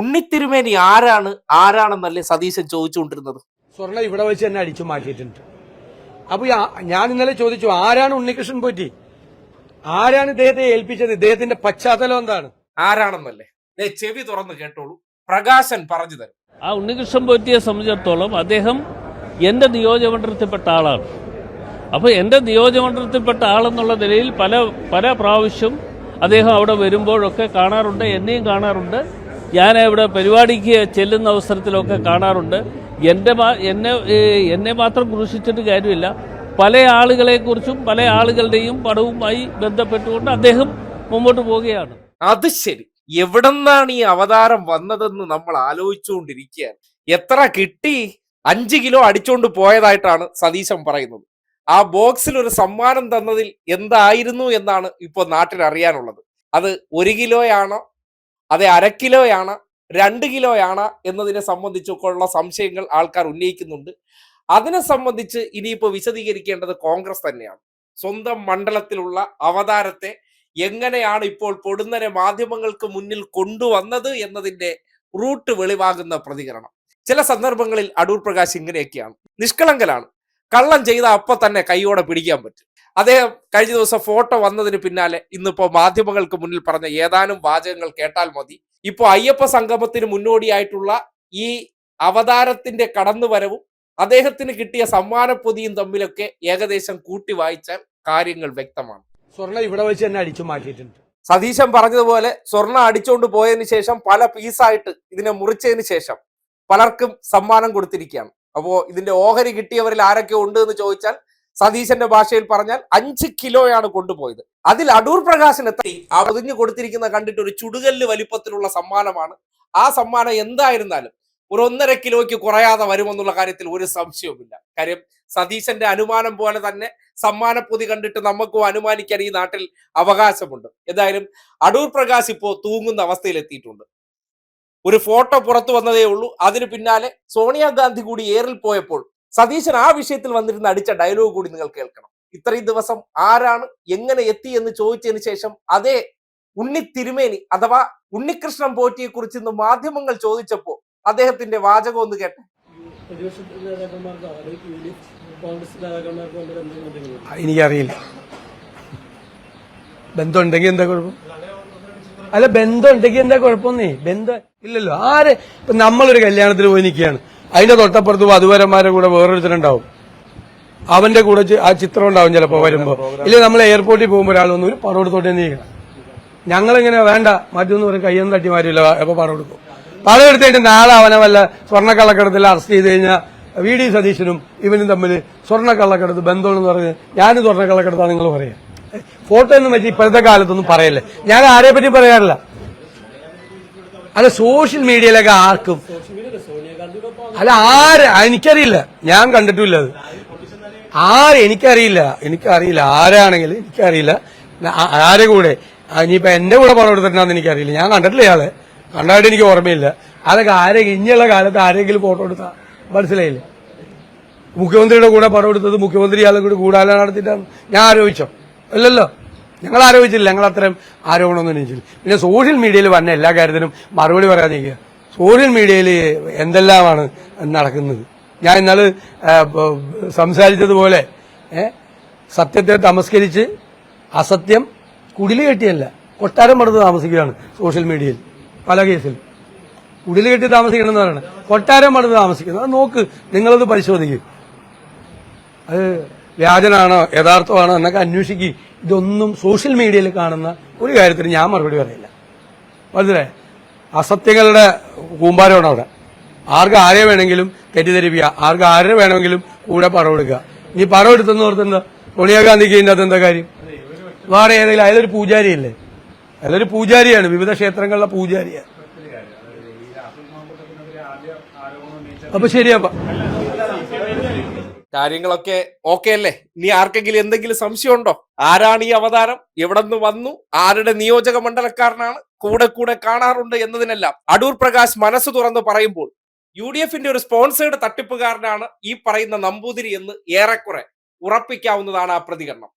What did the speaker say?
ഉണ്ണിത്തിരുമേനി ആരാണ് ആരാണെന്നല്ലേ സതീശൻ ചോദിച്ചുകൊണ്ടിരുന്നത്? സ്വർണ ഇവിടെ വെച്ച് തന്നെ അടിച്ചു മാറ്റിയിട്ടുണ്ട്. അപ്പൊ ഞാൻ ഇന്നലെ ചോദിച്ചു ആരാണ് ഉണ്ണികൃഷ്ണൻ പോറ്റി? ആരാണ് ഇദ്ദേഹത്തെ ഏൽപ്പിച്ചത്? ഇദ്ദേഹത്തിന്റെ പശ്ചാത്തലം എന്താണ്? ആരാണെന്നല്ലേ? ചെവി തുറന്ന് കേട്ടോളൂ. പ്രകാശൻ പറഞ്ഞു തരും. ആ ഉണ്ണികൃഷ്ണൻ പോറ്റിയെ സംബന്ധിച്ചിടത്തോളം അദ്ദേഹം എന്റെ നിയോജകമണ്ഡലത്തിൽപ്പെട്ട ആളാണ്. അപ്പോൾ എന്റെ നിയോജകമണ്ഡലത്തിൽപ്പെട്ട ആളെന്നുള്ള നിലയിൽ പല പല പ്രാവശ്യം അദ്ദേഹം അവിടെ വരുമ്പോഴൊക്കെ കാണാറുണ്ട് എന്നെയും കാണാറുണ്ട്. ഞാൻ ഇവിടെ പരിപാടിക്ക് ചെല്ലുന്ന അവസരത്തിലൊക്കെ കാണാറുണ്ട്. എന്റെ എന്നെ എന്നെ മാത്രം ക്രൂശിച്ചിട്ട് കാര്യമില്ല. പല ആളുകളെക്കുറിച്ചും പല ആളുകളുടെയും പടവുമായി ബന്ധപ്പെട്ടുകൊണ്ട് അദ്ദേഹം മുമ്പോട്ട് പോവുകയാണ്. അത് ശരി. എവിടെന്നാണ് ഈ അവതാരം വന്നതെന്ന് നമ്മൾ ആലോചിച്ചുകൊണ്ടിരിക്കുകയാണ്. എത്ര കിട്ടി? അഞ്ച് കിലോ അടിച്ചുകൊണ്ട് പോയതായിട്ടാണ് സതീശൻ പറയുന്നത്. ആ ബോക്സിൽ ഒരു സമ്മാനം തന്നതിൽ എന്തായിരുന്നു എന്നാണ് ഇപ്പോൾ നാട്ടിൽ അറിയാനുള്ളത്. അത് ഒരു കിലോയാണോ അതെ അര കിലോയാണ് രണ്ട് കിലോയാണ് എന്നതിനെ സംബന്ധിച്ചൊക്കെയുള്ള സംശയങ്ങൾ ആൾക്കാർ ഉന്നയിക്കുന്നുണ്ട്. അതിനെ സംബന്ധിച്ച് ഇനിയിപ്പോൾ വിശദീകരിക്കേണ്ടത് കോൺഗ്രസ് തന്നെയാണ്. സ്വന്തം മണ്ഡലത്തിലുള്ള അവതാരത്തെ എങ്ങനെയാണ് ഇപ്പോൾ പൊടുന്നനെ മാധ്യമങ്ങൾക്ക് മുന്നിൽ കൊണ്ടുവന്നത് എന്നതിന്റെ റൂട്ട് വെളിവാകുന്ന പ്രതികരണം. ചില സന്ദർഭങ്ങളിൽ അടൂർ പ്രകാശ് ഇങ്ങനെയൊക്കെയാണ്. നിഷ്കളങ്കലാണ് കള്ളം ചെയ്ത അപ്പൊ തന്നെ കൈയോടെ പിടിക്കാൻ പറ്റും. അദ്ദേഹം കഴിഞ്ഞ ദിവസം ഫോട്ടോ വന്നതിന് പിന്നാലെ ഇന്നിപ്പോ മാധ്യമങ്ങൾക്ക് മുന്നിൽ പറഞ്ഞ ഏതാനും വാചകങ്ങൾ കേട്ടാൽ മതി. ഇപ്പോ അയ്യപ്പ സംഗമത്തിന് മുന്നോടിയായിട്ടുള്ള ഈ അവതാരത്തിന്റെ കടന്നുവരവും അദ്ദേഹത്തിന് കിട്ടിയ സമ്മാനപ്പൊതിയും തമ്മിലൊക്കെ ഏകദേശം കൂട്ടി വായിച്ചാൽ കാര്യങ്ങൾ വ്യക്തമാണ്. സ്വർണ ഇവിടെ വെച്ച് തന്നെ അടിച്ചു മാറ്റിയിട്ടുണ്ട്. സതീശൻ പറഞ്ഞതുപോലെ സ്വർണ അടിച്ചുകൊണ്ട് പോയതിന് ശേഷം പല പീസായിട്ട് ഇതിനെ മുറിച്ചതിന് ശേഷം പലർക്കും സമ്മാനം കൊടുത്തിരിക്കുകയാണ്. അപ്പോ ഇതിന്റെ ഓഹരി കിട്ടിയവരിൽ ആരൊക്കെ ഉണ്ട് എന്ന് ചോദിച്ചാൽ സതീശന്റെ ഭാഷയിൽ പറഞ്ഞാൽ അഞ്ച് കിലോയാണ് കൊണ്ടുപോയത്. അതിൽ അടൂർ പ്രകാശൻ എത്തി ഒതുങ്ങി കൊടുത്തിരിക്കുന്ന കണ്ടിട്ട് ഒരു ചുടുകല്ല് വലിപ്പത്തിലുള്ള സമ്മാനമാണ്. ആ സമ്മാനം എന്തായിരുന്നാലും ഒരു ഒന്നര കിലോയ്ക്ക് കുറയാതെ വരുമെന്നുള്ള കാര്യത്തിൽ ഒരു സംശയവുമില്ല. കാര്യം സതീശന്റെ അനുമാനം പോലെ തന്നെ സമ്മാനപ്പൊതി കണ്ടിട്ട് നമുക്കും അനുമാനിക്കാൻ ഈ നാട്ടിൽ അവകാശമുണ്ട്. എന്തായാലും അടൂർ പ്രകാശ് ഇപ്പോ തൂങ്ങുന്ന അവസ്ഥയിൽ എത്തിയിട്ടുണ്ട്. ഒരു ഫോട്ടോ പുറത്തു വന്നതേ ഉള്ളൂ. അതിന് പിന്നാലെ സോണിയാഗാന്ധി കൂടി ഏറിൽ പോയപ്പോൾ സതീശൻ ആ വിഷയത്തിൽ വന്നിരുന്ന അടിച്ച ഡയലോഗ് കൂടി നിങ്ങൾ കേൾക്കണം. ഇത്രയും ദിവസം ആരാണ് എങ്ങനെ എത്തി എന്ന് ചോദിച്ചതിന് ശേഷം അതേ ഉണ്ണി തിരുമേനി അഥവാ ഉണ്ണികൃഷ്ണൻ പോറ്റിയെ കുറിച്ച് ഇന്ന് മാധ്യമങ്ങൾ ചോദിച്ചപ്പോ അദ്ദേഹത്തിന്റെ വാചകം ഒന്ന് കേട്ടെ. എനിക്കറിയില്ല. ബന്ധം ഉണ്ടെങ്കിൽ എന്താ കുഴപ്പം? അല്ല ബന്ധം ഉണ്ടെങ്കിൽ എന്താ കുഴപ്പമെന്നേ ബന്ധം ഇല്ലല്ലോ. ആര്? ഇപ്പൊ നമ്മളൊരു കല്യാണത്തിന് പോയി നിൽക്കുകയാണ്. അതിന്റെ തൊട്ടപ്പുറത്ത് വധുവരന്മാരുടെ കൂടെ വേറൊരുത്തരുണ്ടാവും. അവന്റെ കൂടെ ആ ചിത്രം ഉണ്ടാവും ചിലപ്പോ വരുമ്പോ. ഇല്ല നമ്മൾ എയർപോർട്ടിൽ പോകുമ്പോൾ ഒരാളൊന്നും ഒരു പണം എടുത്തോട്ടെ നീക്കണം ഞങ്ങളിങ്ങനെ വേണ്ട മറ്റൊന്നും ഒരു കയ്യൊന്നും തട്ടി മാറ്റില്ല അപ്പൊ പണം എടുക്കും പണം എടുത്തിട്ട് നാളെ അവനെ വല്ല സ്വർണക്കള്ളക്കടത്തിൽ അറസ്റ്റ് ചെയ്ത് കഴിഞ്ഞാൽ വി. ഡി. സതീശനും ഇവനും തമ്മിൽ സ്വർണക്കള്ളക്കടത്ത് ബന്ധമെന്ന് പറഞ്ഞ് ഞാനും സ്വർണക്കള്ളക്കടത്താണ് നിങ്ങൾ പറയാം. ഫോട്ടോ എന്ന് വെച്ചാൽ ഇപ്പോഴത്തെ കാലത്തൊന്നും പറയല്ലേ. ഞാൻ ആരെ പറ്റി പറയാറില്ല. അല്ല സോഷ്യൽ മീഡിയയിലൊക്കെ ആർക്കും? അല്ല ആര്? എനിക്കറിയില്ല. ഞാൻ കണ്ടിട്ടില്ല അത്. ആര്? എനിക്കറിയില്ല. എനിക്കറിയില്ല. ആരാണെങ്കിൽ എനിക്കറിയില്ല. ആരെ കൂടെ? ഇനിയിപ്പൊ എന്റെ കൂടെ പറഞ്ഞു എടുത്തിട്ടുണ്ടെന്ന് എനിക്കറിയില്ല. ഞാൻ കണ്ടിട്ടില്ല ഇയാളെ. കണ്ടായിട്ട് എനിക്ക് ഓർമ്മയില്ല. അതൊക്കെ ആരെ ഇനിയുള്ള കാലത്ത് ആരെങ്കിലും ഫോട്ടോ എടുത്താ? മനസ്സിലായില്ല? മുഖ്യമന്ത്രിയുടെ കൂടെ പടം എടുത്തത് മുഖ്യമന്ത്രി ഇയാളെ കൂടി കൂടാലോചന നടത്തിയിട്ടാണ്. ഞാൻ ആരോപിച്ചോ അല്ലല്ലോ ഞങ്ങൾ ആരോപിച്ചില്ല ഞങ്ങൾ അത്രയും ആരോപണമൊന്നും ഉന്നയിച്ചില്ല. പിന്നെ സോഷ്യൽ മീഡിയയിൽ വന്ന എല്ലാ കാര്യത്തിനും മറുപടി പറയാതിരിക്കുക സോഷ്യൽ മീഡിയയിൽ എന്തെല്ലാമാണ് നടക്കുന്നത്? ഞാൻ ഇന്നാൾ ആ, സംസാരിച്ചതുപോലെ സത്യത്തെ തമസ്കരിച്ച് അസത്യം കുടിൽ കെട്ടിയല്ല കൊട്ടാരം പടുത്ത് താമസിക്കുകയാണ് സോഷ്യൽ മീഡിയയിൽ പല കേസിൽ കുടിൽ കെട്ടി താമസിക്കണമെന്ന് പറയുന്നത് കൊട്ടാരം പടുത്ത് താമസിക്കുന്നു. അത് നോക്ക് നിങ്ങളത് പരിശോധിക്കും. അത് വ്യാജനാണോ യഥാർത്ഥമാണോ എന്നൊക്കെ അന്വേഷിക്കുക ഇതൊന്നും സോഷ്യൽ മീഡിയയിൽ കാണുന്ന ഒരു കാര്യത്തിന് ഞാൻ മറുപടി പറയില്ല മനസ്സിലായി? അസത്യങ്ങളുടെ കൂമ്പാരമാണ് അവിടെ. ആർക്ക് ആരെ വേണമെങ്കിലും തെറ്റിദ്ധരിപ്പിക്കുക ആർക്ക് ആരെ വേണമെങ്കിലും കൂടെ പറവെടുക്കുക ഇനി പറവെടുത്തെന്ന് ഓർത്തെന്താ സോണിയാഗാന്ധിക്ക് ഇതിന്റെ അകത്ത് എന്താ കാര്യം? വേറെ ഏതെങ്കിലും അതിലൊരു പൂജാരിയല്ലേ? അതിലൊരു പൂജാരിയാണ് വിവിധ ക്ഷേത്രങ്ങളിലെ പൂജാരിയാണ്. അപ്പൊ ശരിയപ്പ കാര്യങ്ങളൊക്കെ ഓക്കെ അല്ലേ? ഇനി ആർക്കെങ്കിലും എന്തെങ്കിലും സംശയമുണ്ടോ? ആരാണ് ഈ അവതാരം? എവിടെ നിന്ന് വന്നു? ആരുടെ നിയോജക മണ്ഡലക്കാരനാണ്? കൂടെ കൂടെ കാണാറുണ്ട് എന്നതിനെല്ലാം അടൂർ പ്രകാശ് മനസ്സ് തുറന്ന് പറയുമ്പോൾ യു ഡി എഫിന്റെ ഒരു സ്പോൺസേഡ് തട്ടിപ്പുകാരനാണ് ഈ പറയുന്ന നമ്പൂതിരി എന്ന് ഏറെക്കുറെ ഉറപ്പിക്കാവുന്നതാണ് ആ പ്രതികരണം.